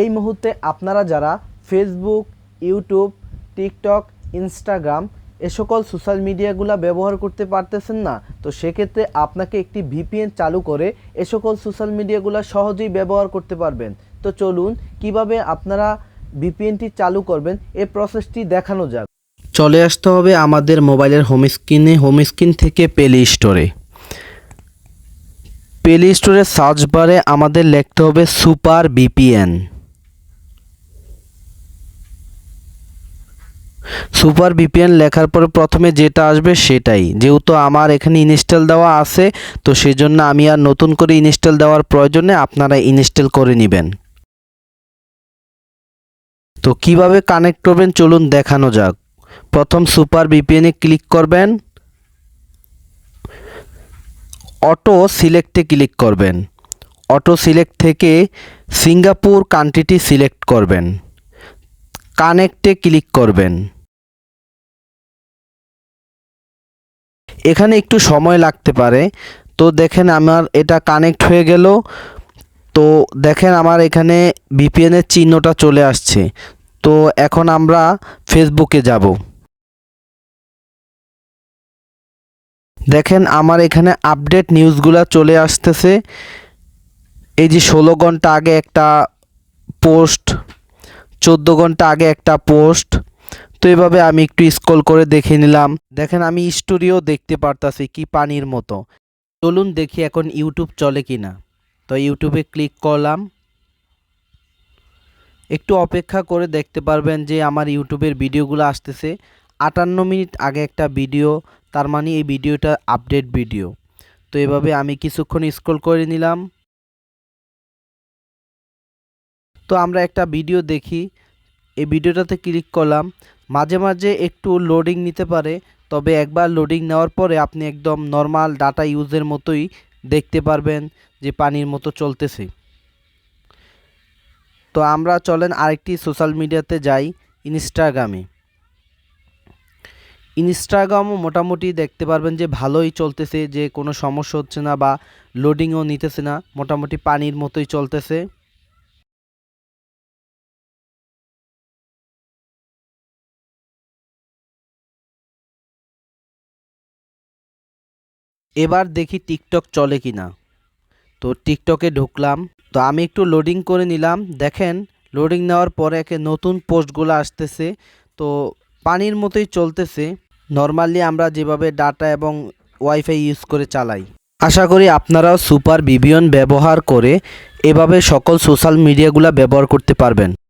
এই মুহূর্তে আপনারা যারা ফেসবুক ইউটিউব টিকটক ইনস্টাগ্রাম এ সকল সোশ্যাল মিডিয়াগুলো ব্যবহার করতে পারতেছেন না, তো সেক্ষেত্রে আপনাকে একটি ভিপিএন চালু করে এ সকল সোশ্যাল মিডিয়াগুলো সহজেই ব্যবহার করতে পারবেন। তো চলুন, কীভাবে আপনারা ভিপিএনটি চালু করবেন, এ প্রসেসটি দেখানো যাক। চলে আসতে হবে আমাদের মোবাইলের হোম স্ক্রিনে হোম স্ক্রিন থেকে প্লে স্টোরে প্লে স্টোরে সার্চ বারে আমাদের লিখতে হবে সুপার ভিপিএন সুপার ভিপিএন লেখার পরে প্রথমে যেটা আসবে সেটাই। যেহেতু আমার এখানে ইনস্টল দেওয়া আছে, তো সেই জন্য আমি আর নতুন করে ইনস্টল দেওয়ার প্রয়োজনে আপনারা ইনস্টল করে নেবেন। তো কীভাবে কানেক্ট করবেন চলুন দেখানো যাক। প্রথম সুপার ভিপিএনে ক্লিক করবেন। অটো সিলেক্টে ক্লিক করবেন। অটো সিলেক্ট থেকে সিঙ্গাপুর কান্ট্রিটি সিলেক্ট করবেন। কানেক্টে ক্লিক করবেন। এখানে একটু সময় লাগতে পারে। তো দেখেন আমার এটা কানেক্ট হয়ে গেল। তো দেখেন আমার এখানে ভিপিএনের চিহ্নটা চলে আসছে। তো এখন আমরা ফেসবুকে যাব। দেখেন আমার এখানে আপডেট নিউজগুলো চলে আসতেছে। এই যে ষোলো ঘণ্টা আগে একটা পোস্ট চোদ্দ ঘণ্টা আগে একটা পোস্ট তো এভাবে আমি একটু স্ক্রল করে দেখে নিলাম। দেখেন আমি স্টোরিও দেখতে পারতাছি কি পানির মতো। চলুন দেখি এখন ইউটিউব চলে কি না তো ইউটিউবে ক্লিক করলাম। একটু অপেক্ষা করে দেখতে পারবেন যে আমার ইউটিউবের ভিডিওগুলো আসতেছে। আটান্ন মিনিট আগে একটা ভিডিও তার মানে এই ভিডিওটা আপডেট ভিডিও তো এভাবে আমি কিছুক্ষণ স্ক্রল করে নিলাম। তো আমরা একটা ভিডিও দেখি। এই ভিডিওটাতে ক্লিক করলাম। মাঝে মাঝে একটু লোডিং নিতে পারে, তবে একবার লোডিং নেওয়ার পরে আপনি একদম নর্মাল ডাটা ইউজের মতোই দেখতে পারবেন যে পানির মতো চলতেছে। তো আমরা চলেন আরেকটি সোশ্যাল মিডিয়াতে যাই ইনস্টাগ্রামে ইনস্টাগ্রামও মোটামুটি দেখতে পারবেন যে ভালোই চলতেছে, যে কোনো সমস্যা হচ্ছে না বা লোডিংও নিতেছে না, মোটামুটি পানির মতোই চলতেছে। এবার দেখি টিকটক চলে কি না তো টিকটকে ঢুকলাম, তো আমি একটু লোডিং করে নিলাম। দেখেন লোডিং নেওয়ার পরে একে নতুন পোস্টগুলো আসতেছে, তো পানির মতোই চলতেছে। নর্মালি আমরা যেভাবে ডাটা এবং ওয়াইফাই ইউজ করে চালাই। আশা করি আপনারাও সুপার ভিভিয়ন ব্যবহার করে এভাবে সকল সোশ্যাল মিডিয়াগুলো ব্যবহার করতে পারবেন।